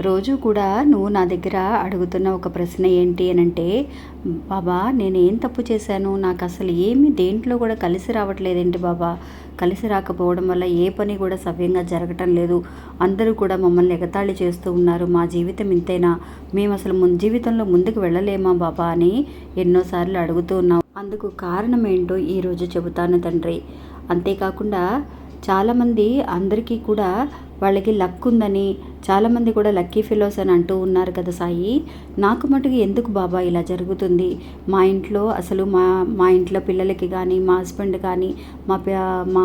రోజు కూడా నువ్వు నా దగ్గర అడుగుతున్న ఒక ప్రశ్న ఏంటి అని అంటే బాబా నేనేం తప్పు చేశాను? నాకు అసలు ఏమి దేంట్లో కూడా కలిసి రావట్లేదేంటి బాబా? కలిసి రాకపోవడం వల్ల ఏ పని కూడా సవ్యంగా జరగటం లేదు. అందరూ కూడా మమ్మల్ని ఎగతాళి చేస్తూ ఉన్నారు. మా జీవితం ఇంతేనా? మేము అసలు ముందు జీవితంలో ముందుకు వెళ్ళలేమా బాబా? అని ఎన్నోసార్లు అడుగుతూ ఉన్నాం అందుకు కారణం ఏంటో ఈరోజు చెబుతాను తండ్రి. అంతేకాకుండా చాలామంది అందరికీ కూడా వాళ్ళకి లక్ ఉందని చాలామంది కూడా లక్కీ ఫెలోస్ అని అంటూ ఉన్నారు కదా సాయి. నాకు మటుకు ఎందుకు బాబా ఇలా జరుగుతుంది? మా ఇంట్లో అసలు మా మా ఇంట్లో పిల్లలకి కానీ మా హస్బెండ్ కానీ మా మా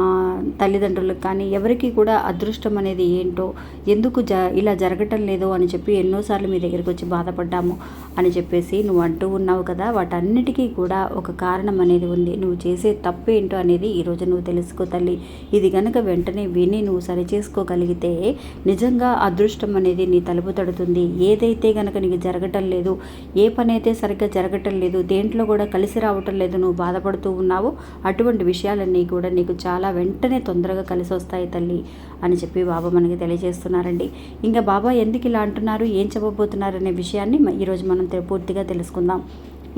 తల్లిదండ్రులకు కానీ ఎవరికి కూడా అదృష్టం అనేది ఏంటో ఎందుకు జ ఇలా జరగటం లేదో అని చెప్పి ఎన్నోసార్లు మీ దగ్గరికి వచ్చి బాధపడ్డాము అని చెప్పేసి నువ్వు అంటూ ఉన్నావు కదా. వాటన్నిటికీ కూడా ఒక కారణం అనేది ఉంది. నువ్వు చేసే తప్పు ఏంటో అనేది ఈరోజు నువ్వు తెలుసుకో తల్లి. ఇది కనుక వెంటనే విని నువ్వు సరి చేసుకోగలిగితే నిజంగా అదృష్టం అనేది నీ తలుపు తడుతుంది. ఏదైతే గనక నీకు జరగటం లేదు ఏ పని అయితే సరిగ్గా జరగటం లేదు దేంట్లో కూడా కలిసి రావటం లేదు నువ్వు బాధపడుతూ ఉన్నావు అటువంటి విషయాలన్నీ కూడా నీకు చాలా వెంటనే తొందరగా కలిసి వస్తాయి తల్లి అని చెప్పి బాబా మనకి తెలియజేస్తున్నారండి. ఇంకా బాబా ఎందుకు ఇలా అంటున్నారు? ఏం చెప్పబోతున్నారు? అనే విషయాన్ని ఈరోజు మనం తె- పూర్తిగా తెలుసుకుందాం.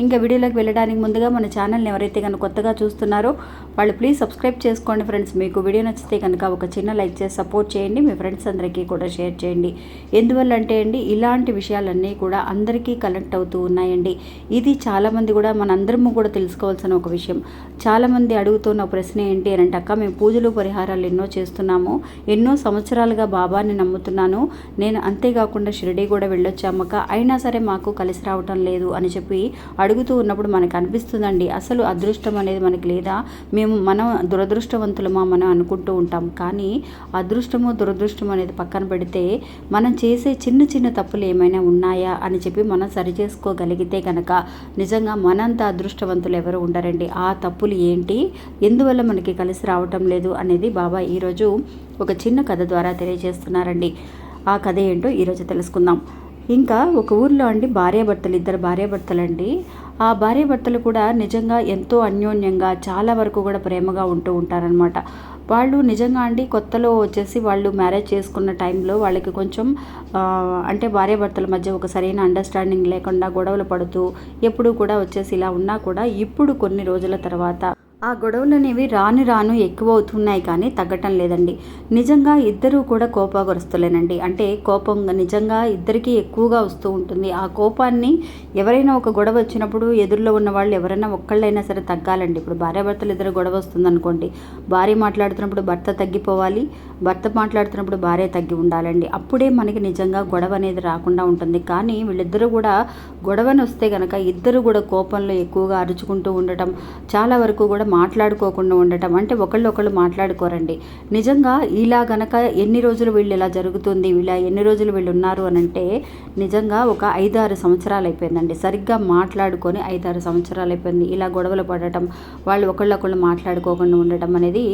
ఇంకా వీడియోలోకి వెళ్ళడానికి ముందుగా మన ఛానల్ని ఎవరైతే కనుక కొత్తగా చూస్తున్నారో వాళ్ళు ప్లీజ్ సబ్స్క్రైబ్ చేసుకోండి ఫ్రెండ్స్. మీకు వీడియో నచ్చితే కనుక ఒక చిన్న లైక్ చేసి సపోర్ట్ చేయండి. మీ ఫ్రెండ్స్ అందరికీ కూడా షేర్ చేయండి. ఎందువల్ల అంటే అండి ఇలాంటి విషయాలన్నీ కూడా అందరికీ కనెక్ట్ అవుతూ ఉన్నాయండి. ఇది చాలామంది కూడా మనందరము కూడా తెలుసుకోవాల్సిన ఒక విషయం. చాలామంది అడుగుతున్న ప్రశ్న ఏంటి అని అంటే అక్క మేము పూజలు పరిహారాలు ఎన్నో చేస్తున్నాము. ఎన్నో సంవత్సరాలుగా బాబాని నమ్ముతున్నాను. నేను అంతేకాకుండా షిరిడి కూడా వెళ్ళొచ్చామక్క. అయినా సరే మాకు కలిసి రావటం లేదు అని చెప్పి అడుగుతూ ఉన్నప్పుడు మనకు అనిపిస్తుందండి అసలు అదృష్టం అనేది మనకి లేదా? మేము మనం దురదృష్టవంతులమా మనం అనుకుంటూ ఉంటాం. కానీ అదృష్టము దురదృష్టం అనేది పక్కన పెడితే మనం చేసే చిన్న చిన్న తప్పులు ఏమైనా ఉన్నాయా అని చెప్పి మనం సరి చేసుకోగలిగితే కనుక నిజంగా మనంత అదృష్టవంతులు ఎవరు ఉండరండి. ఆ తప్పులు ఏంటి? ఎందువల్ల మనకి కలిసి రావటం లేదు అనేది బాబా ఈరోజు ఒక చిన్న కథ ద్వారా తెలియజేస్తున్నారండి. ఆ కథ ఏంటో ఈరోజు తెలుసుకుందాం. ఇంకా ఒక ఊర్లో అండి భార్యాభర్తలు ఇద్దరు భార్యాభర్తలు అండి ఆ భార్యాభర్తలు కూడా నిజంగా ఎంతో అన్యోన్యంగా చాలా వరకు కూడా ప్రేమగా ఉంటూ ఉంటారనమాట వాళ్ళు నిజంగా అండి కొత్తలో వచ్చేసి వాళ్ళు మ్యారేజ్ చేసుకున్న టైంలో వాళ్ళకి కొంచెం అంటే భార్యాభర్తల మధ్య ఒక సరైన అండర్స్టాండింగ్ లేకుండా గొడవలు పడుతూ ఎప్పుడు కూడా వచ్చేసి ఇలా ఉన్నా కూడా ఇప్పుడు కొన్ని రోజుల తర్వాత ఆ గొడవలు అనేవి రాను రాను ఎక్కువ అవుతున్నాయి కానీ తగ్గటం లేదండి. నిజంగా ఇద్దరూ కూడా కోపగ్రస్తులేనండి. అంటే కోపం నిజంగా ఇద్దరికీ ఎక్కువగా వస్తూ ఉంటుంది. ఆ కోపాన్ని ఎవరైనా ఒక గొడవ వచ్చినప్పుడు ఎదురులో ఉన్న వాళ్ళు ఎవరైనా ఒక్కళ్ళైనా సరే తగ్గాలండి. ఇప్పుడు భార్యాభర్తలు ఇద్దరు గొడవ వస్తుందనుకోండి. భార్య మాట్లాడుతున్నప్పుడు భర్త తగ్గిపోవాలి. భర్త మాట్లాడుతున్నప్పుడు భార్య తగ్గి ఉండాలండి. అప్పుడే మనకి నిజంగా గొడవ అనేది రాకుండా ఉంటుంది. కానీ వీళ్ళిద్దరూ కూడా గొడవని వస్తే కనుక ఇద్దరు కూడా కోపంలో ఎక్కువగా అరుచుకుంటూ ఉండటం చాలా వరకు కూడా మాట్లాడుకోకుండా ఉండటం అంటే ఒకళ్ళు ఒకళ్ళు మాట్లాడుకోరండి. నిజంగా ఇలా గనక ఎన్ని రోజులు వీళ్ళు ఇలా జరుగుతుంది ఇలా ఎన్ని రోజులు వీళ్ళు ఉన్నారు అని అంటే నిజంగా ఒక ఐదారు సంవత్సరాలు అయిపోయిందండి. సరిగ్గా మాట్లాడుకొని ఐదారు సంవత్సరాలు అయిపోయింది. ఇలా గొడవలు పడటం వాళ్ళు ఒకళ్ళొకళ్ళు మాట్లాడుకోకుండా ఉండటం అనేది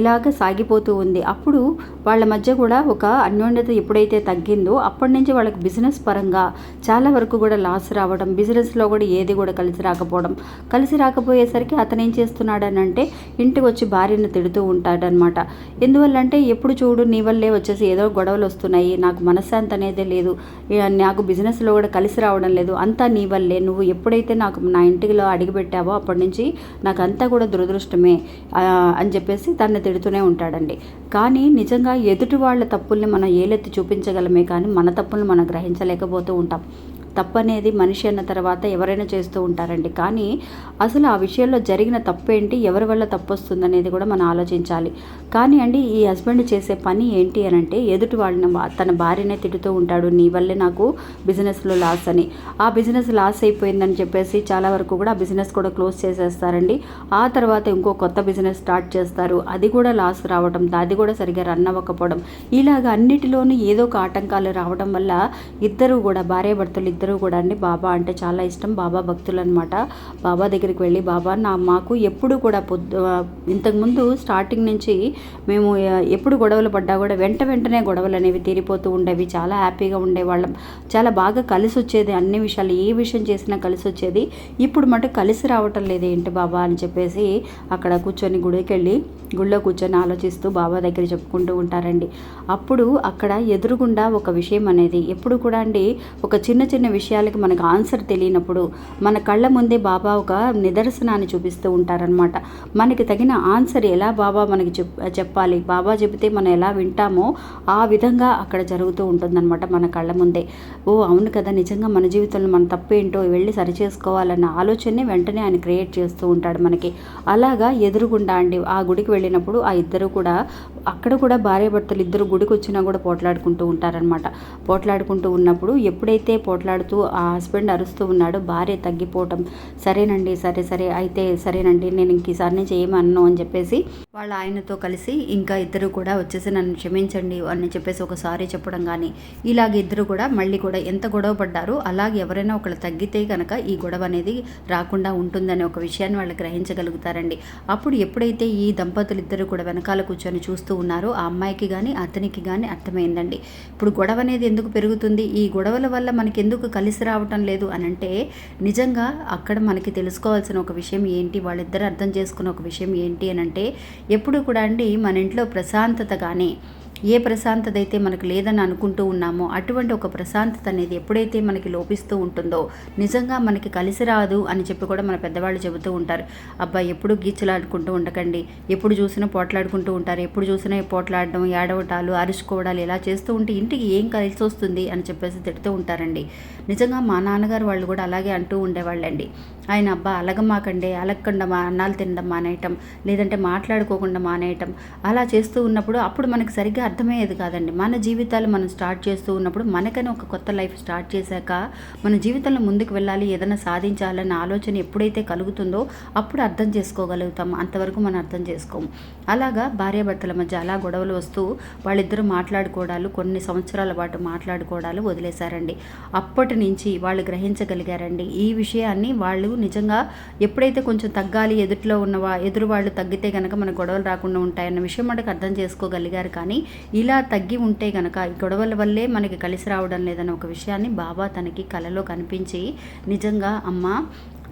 ఇలాగ సాగిపోతూ ఉంది. అప్పుడు వాళ్ళ మధ్య కూడా ఒక అన్యోన్యత ఎప్పుడైతే తగ్గిందో అప్పటి నుంచి వాళ్ళకి బిజినెస్ పరంగా చాలా వరకు కూడా లాస్ రావడం బిజినెస్లో కూడా ఏది కూడా కలిసి రాకపోవడం కలిసి రాకపోయేసరికి అతను ఏం చేస్తున్నాడు అంటే ఇంటికి వచ్చి భార్యను తిడుతూ ఉంటాడనమాట. ఎందువల్ల అంటే ఎప్పుడు చూడు నీ వల్లే వచ్చేసి ఏదో గొడవలు వస్తున్నాయి నాకు మనశ్శాంతి అనేది లేదు నాకు బిజినెస్లో కూడా కలిసి రావడం లేదు అంతా నీ వల్లే నువ్వు ఎప్పుడైతే నాకు నా ఇంటిలో అడిగిపెట్టావో అప్పటి నుంచి నాకు అంతా కూడా దురదృష్టమే అని చెప్పేసి తనని తిడుతూనే ఉంటాడండి. కానీ నిజంగా ఎదుటి వాళ్ళ తప్పుల్ని మనం ఏలెత్తి చూపించగలమే కానీ మన తప్పుల్ని మనం గ్రహించలేకపోతూ ఉంటాం. తప్పు అనేది మనిషి అన్న తర్వాత ఎవరైనా చేస్తూ ఉంటారండి. కానీ అసలు ఆ విషయంలో జరిగిన తప్పు ఏంటి ఎవరి వల్ల తప్పు వస్తుంది అనేది కూడా మనం ఆలోచించాలి. కానీ అండి ఈ హస్బెండ్ చేసే పని ఏంటి అని అంటే ఎదుటి వాళ్ళని తన భార్యనే తిడుతూ ఉంటాడు. నీ వల్లే నాకు బిజినెస్లో లాస్ అని. ఆ బిజినెస్ లాస్ అయిపోయిందని చెప్పేసి చాలా వరకు కూడా ఆ బిజినెస్ కూడా క్లోజ్ చేసేస్తారండి. ఆ తర్వాత ఇంకో కొత్త బిజినెస్ స్టార్ట్ చేస్తారు. అది కూడా లాస్ రావడం అది కూడా సరిగా రన్ అవ్వకపోవడం. ఇలాగ అన్నిటిలోనూ ఏదో ఒక ఆటంకాలు రావడం వల్ల ఇద్దరు కూడా భార్యాభర్తలు ఇద్దరు అందరూ కూడా అండి. బాబా అంటే చాలా ఇష్టం. బాబా భక్తులు అనమాట బాబా దగ్గరికి వెళ్ళి బాబా నా మాకు ఎప్పుడు కూడా పొద్దు ఇంతకుముందు స్టార్టింగ్ నుంచి మేము ఎప్పుడు గొడవలు పడ్డా కూడా వెంట వెంటనే గొడవలు అనేవి తీరిపోతూ ఉండేవి. చాలా హ్యాపీగా ఉండేవాళ్ళం. చాలా బాగా కలిసి వచ్చేది అన్ని విషయాలు ఏ విషయం చేసినా కలిసి వచ్చేది ఇప్పుడు మటు కలిసి రావటం లేదు ఏంటి బాబా? అని చెప్పేసి అక్కడ కూర్చొని గుడికి వెళ్ళి గుళ్ళో కూర్చొని ఆలోచిస్తూ బాబా దగ్గర చెప్పుకుంటూ ఉంటారండి. అప్పుడు అక్కడ ఎదురుగుండా ఒక విషయం అనేది. ఎప్పుడు కూడా అండి ఒక చిన్న చిన్న విషయాలకి మనకు ఆన్సర్ తెలియనప్పుడు మన కళ్ళ ముందే బాబా ఒక నిదర్శనాన్ని చూపిస్తూ ఉంటారనమాట మనకి తగిన ఆన్సర్ ఎలా బాబా మనకి చెప్ చెప్పాలి? బాబా చెబితే మనం ఎలా వింటామో ఆ విధంగా అక్కడ జరుగుతూ ఉంటుందన్నమాట మన కళ్ళ ముందే. ఓ అవును కదా నిజంగా మన జీవితంలో మన తప్పు ఏంటో వెళ్ళి సరి చేసుకోవాలన్న ఆలోచనని వెంటనే ఆయన క్రియేట్ చేస్తూ ఉంటాడు మనకి. అలాగా ఎదురుగుండా అండి ఆ గుడికి వెళ్ళినప్పుడు ఆ ఇద్దరు కూడా అక్కడ కూడా భార్య భర్తలు ఇద్దరు గుడికి వచ్చినా కూడా పోట్లాడుకుంటూ ఉంటారనమాట పోట్లాడుకుంటూ ఉన్నప్పుడు ఎప్పుడైతే పోట్లాడుతూ ఆ హస్బెండ్ అరుస్తూ ఉన్నాడో భార్య తగ్గిపోవటం సరేనండి సరే సరే అయితే సరేనండి నేను ఇంక ఈసారి నుంచి ఏమి అని చెప్పేసి వాళ్ళ ఆయనతో కలిసి ఇంకా ఇద్దరు కూడా వచ్చేసి నన్ను క్షమించండి అని చెప్పేసి ఒకసారి చెప్పడం కానీ ఇలాగ ఇద్దరు కూడా మళ్ళీ కూడా ఎంత గొడవ పడ్డారు అలాగే ఎవరైనా ఒకళ్ళు తగ్గితే కనుక ఈ గొడవ అనేది రాకుండా ఉంటుందనే ఒక విషయాన్ని వాళ్ళు గ్రహించగలుగుతారండి. అప్పుడు ఎప్పుడైతే ఈ దంపతులు ఇద్దరు కూడా వెనకాల కూర్చొని చూస్తూ ఉన్నారు. ఆ అమ్మాయికి కానీ అతనికి కానీ అర్థమైందండి. ఇప్పుడు గొడవ అనేది ఎందుకు పెరుగుతుంది? ఈ గొడవల వల్ల మనకి ఎందుకు కలిసి రావటం లేదు అని అంటే నిజంగా అక్కడ మనకి తెలుసుకోవాల్సిన ఒక విషయం ఏంటి? వాళ్ళిద్దరు అర్థం చేసుకున్న ఒక విషయం ఏంటి అని అంటే ఎప్పుడు కూడా అండి మన ఇంట్లో ప్రశాంతత కానీ ఏ ప్రశాంతత అయితే మనకు లేదని అనుకుంటూ ఉన్నామో అటువంటి ఒక ప్రశాంతత అనేది ఎప్పుడైతే మనకి లోపిస్తూ ఉంటుందో నిజంగా మనకి కలిసి రాదు అని చెప్పి కూడా మన పెద్దవాళ్ళు చెబుతూ ఉంటారు. అబ్బా ఎప్పుడు గీచలాడుకుంటూ ఉండకండి. ఎప్పుడు చూసినా పోట్లాడుకుంటూ ఉంటారు. ఎప్పుడు చూసినా పోట్లాడడం ఏడవటాలు అరుచుకోవడాలు ఇలా చేస్తూ ఉంటే ఇంటికి ఏం కలిసి వస్తుంది అని చెప్పేసి తిడుతూ ఉంటారండి. నిజంగా మా నాన్నగారు వాళ్ళు కూడా అలాగే అంటూ ఉండేవాళ్ళండి. ఆయన అబ్బా అలగమాకండి అలగకుండా మా అన్నాలు తినడం మానేయటం లేదంటే మాట్లాడుకోకుండా మానేయటం అలా చేస్తూ ఉన్నప్పుడు అప్పుడు మనకి సరిగ్గా అర్థమయ్యేది కాదండి. మన జీవితాలు మనం స్టార్ట్ చేస్తూ ఉన్నప్పుడు మనకని ఒక కొత్త లైఫ్ స్టార్ట్ చేశాక మన జీవితంలో ముందుకు వెళ్ళాలి ఏదైనా సాధించాలన్న ఆలోచన ఎప్పుడైతే కలుగుతుందో అప్పుడు అర్థం చేసుకోగలుగుతాం. అంతవరకు మనం అర్థం చేసుకోము అలాగా భార్యాభర్తల మధ్య అలా గొడవలు వస్తూ వాళ్ళిద్దరూ మాట్లాడుకోవడాలు కొన్ని సంవత్సరాల పాటు మాట్లాడుకోవడాలు వదిలేశారండి. అప్పటి నుంచి వాళ్ళు గ్రహించగలిగారండి. ఈ విషయాన్ని వాళ్ళు నిజంగా ఎప్పుడైతే కొంచెం తగ్గాలి ఎదుటిలో ఉన్న ఎదురు వాళ్ళు తగ్గితే కనుక మన గొడవలు రాకుండా ఉంటాయన్న విషయం మనకు అర్థం చేసుకోగలిగారు కానీ ఇలా తగ్గి ఉంటే కనుక ఈ గొడవల వల్లే మనకి కలిసి రావడం లేదన్న ఒక విషయాన్ని బాబా తనకి కలలో కనిపించి నిజంగా అమ్మ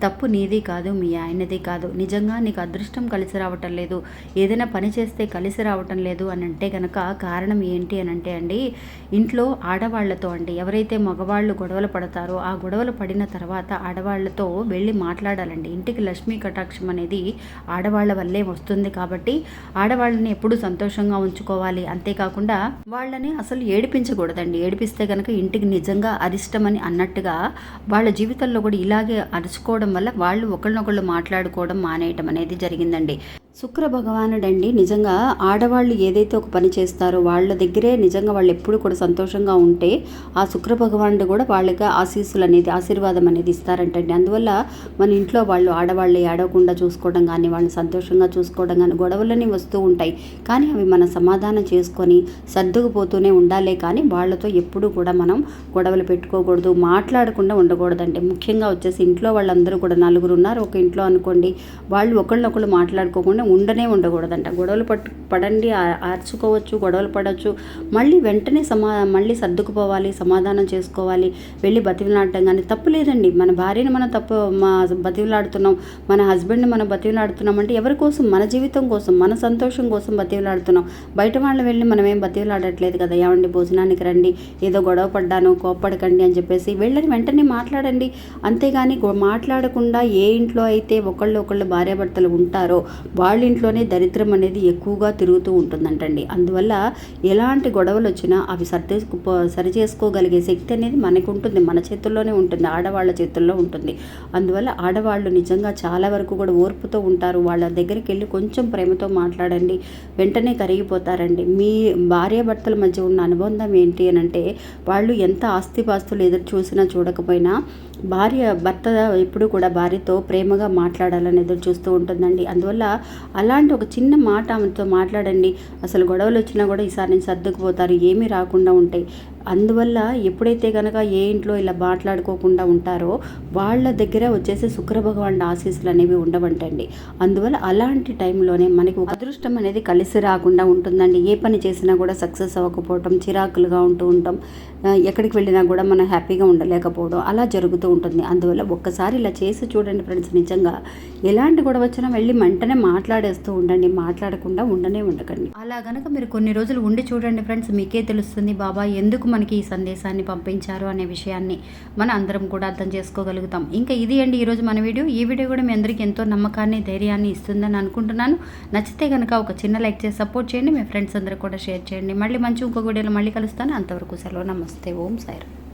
తప్పు నీది కాదు మీ ఆయనది కాదు. నిజంగా నీకు అదృష్టం కలిసి రావటం లేదు. ఏదైనా పని చేస్తే కలిసి రావటం లేదు అని అంటే కనుక కారణం ఏంటి అని అంటే అండి ఇంట్లో ఆడవాళ్ళతో అండి ఎవరైతే మగవాళ్ళు గొడవలు పడతారో ఆ గొడవలు పడిన తర్వాత ఆడవాళ్ళతో వెళ్ళి మాట్లాడాలండి. ఇంటికి లక్ష్మీ కటాక్షం అనేది ఆడవాళ్ళ వల్లే వస్తుంది కాబట్టి ఆడవాళ్ళని ఎప్పుడూ సంతోషంగా ఉంచుకోవాలి. అంతేకాకుండా వాళ్ళని అసలు ఏడిపించకూడదండి. ఏడిపిస్తే కనుక ఇంటికి నిజంగా అరిష్టమని అన్నట్టుగా వాళ్ళ జీవితంలో కూడా ఇలాగే అరుచుకోవడం వల్ల వాళ్ళు ఒకళ్ళనొకళ్ళు మాట్లాడుకోవడం మానేయటం అనేది జరిగిందండి. శుక్ర భగవానుడండి నిజంగా ఆడవాళ్ళు ఏదైతే ఒక పని చేస్తారో వాళ్ళ దగ్గరే నిజంగా వాళ్ళు ఎప్పుడు కూడా సంతోషంగా ఉంటే ఆ శుక్ర భగవానుడు కూడా వాళ్ళకి ఆశీస్సులు అనేది ఆశీర్వాదం అనేది ఇస్తారంటండి. అందువల్ల మన ఇంట్లో వాళ్ళు ఆడవాళ్ళు ఏడవకుండా చూసుకోవడం కానీ వాళ్ళని సంతోషంగా చూసుకోవడం కానీ గొడవలని వస్తూ ఉంటాయి. కానీ అవి మనం సమాధానం చేసుకొని సర్దుకుపోతూనే ఉండాలే కానీ వాళ్ళతో ఎప్పుడూ కూడా మనం గొడవలు పెట్టుకోకూడదు మాట్లాడకుండా ఉండకూడదండి. ముఖ్యంగా వచ్చేసి ఇంట్లో వాళ్ళందరూ కూడా నలుగురు ఉన్నారు. ఒక ఇంట్లో అనుకోండి వాళ్ళు ఒకళ్ళనొకళ్ళు మాట్లాడుకోకుండా ఉండనే ఉండకూడదంట. గొడవలు పట్టు పడండి ఆర్చుకోవచ్చు అరుచుకోవచ్చు గొడవలు పడవచ్చు మళ్ళీ వెంటనే సమా మళ్ళీ సర్దుకుపోవాలి సమాధానం చేసుకోవాలి వెళ్ళి బతిమలాడటం కానీ తప్పు లేదండి. మన భార్యని మనం తప్పు మా బతిమలాడుతున్నాం మన హస్బెండ్ని మనం బతిమలాడుతున్నాం అంటే ఎవరి కోసం? మన జీవితం కోసం మన సంతోషం కోసం బతిమలాడుతున్నాం. బయట వాళ్ళు వెళ్ళి మనం ఏం బతిమలాడట్లేదు కదా? ఏమండి భోజనానికి రండి ఏదో గొడవ పడ్డాను కోప్పడకండి అని చెప్పేసి వెళ్ళని వెంటనే మాట్లాడండి. అంతేగాని మాట్లాడకుండా ఏ ఇంట్లో అయితే ఒకళ్ళు ఒకళ్ళు భార్యాభర్తలు ఉంటారో వాళ్ళు ఇంట్లోనే దరిద్రం అనేది ఎక్కువగా తిరుగుతూ ఉంటుందంటండి. అందువల్ల ఎలాంటి గొడవలు వచ్చినా అవి సర్ది సరి చేసుకోగలిగే శక్తి అనేది మనకు ఉంటుంది మన చేతుల్లోనే ఉంటుంది. ఆడవాళ్ళ చేతుల్లో ఉంటుంది. అందువల్ల ఆడవాళ్ళు నిజంగా చాలా వరకు కూడా ఓర్పుతో ఉంటారు. వాళ్ళ దగ్గరికి వెళ్ళి కొంచెం ప్రేమతో మాట్లాడండి. వెంటనే కరిగిపోతారండి. మీ భార్యాభర్తల మధ్య ఉన్న అనుబంధం ఏంటి అని అంటే వాళ్ళు ఎంత ఆస్తిపాస్తులు ఎదురు చూసినా చూడకపోయినా భార్య భర్త ఎప్పుడు కూడా భార్యతో ప్రేమగా మాట్లాడాలని ఎదురు చూస్తూ ఉంటుందండి. అందువల్ల అలాంటి ఒక చిన్న మాట ఆమెతో మాట్లాడండి. అసలు గొడవలు వచ్చినా కూడా ఈసారి నుంచి సర్దుకుపోతారు. ఏమీ రాకుండా ఉంటాయి అందువల్ల ఎప్పుడైతే కనుక ఏ ఇంట్లో ఇలా మాట్లాడుకోకుండా ఉంటారో వాళ్ళ దగ్గర వచ్చేసి శుక్ర భగవాన్ ఆశీస్సులు అనేవి ఉండవంటండి. అందువల్ల అలాంటి టైంలోనే మనకి అదృష్టం అనేది కలిసి రాకుండా ఉంటుందండి. ఏ పని చేసినా కూడా సక్సెస్ అవ్వకపోవటం చిరాకులుగా ఉంటూ ఉంటాం. ఎక్కడికి వెళ్ళినా కూడా మనం హ్యాపీగా ఉండలేకపోవడం అలా జరుగుతూ ఉంటుంది. అందువల్ల ఒక్కసారి ఇలా చేసి చూడండి ఫ్రెండ్స్ నిజంగా ఎలాంటి గొడవ వచ్చినా వెళ్ళి వెంటనే మాట్లాడేస్తూ ఉండండి. మాట్లాడకుండా ఉండనే ఉండకండి. అలా గనక మీరు కొన్ని రోజులు ఉండి చూడండి ఫ్రెండ్స్ మీకే తెలుస్తుంది బాబా ఎందుకు మనకి ఈ సందేశాన్ని పంపించారు అనే విషయాన్ని మన అందరం కూడా అర్థం చేసుకోగలుగుతాం. ఇంకా ఇది అండి ఈరోజు మన వీడియో. ఈ వీడియో కూడా మీ అందరికీ ఎంతో నమ్మకాన్ని ధైర్యాన్ని ఇస్తుందని అనుకుంటున్నాను. నచ్చితే కనుక ఒక చిన్న లైక్ చేసి సపోర్ట్ చేయండి. మీ ఫ్రెండ్స్ అందరూ కూడా షేర్ చేయండి. మళ్ళీ మంచి ఇంకొక వీడియోలో మళ్ళీ కలుస్తాను. అంతవరకు సెలవు. నమస్తే. ఓం సాయిరామ్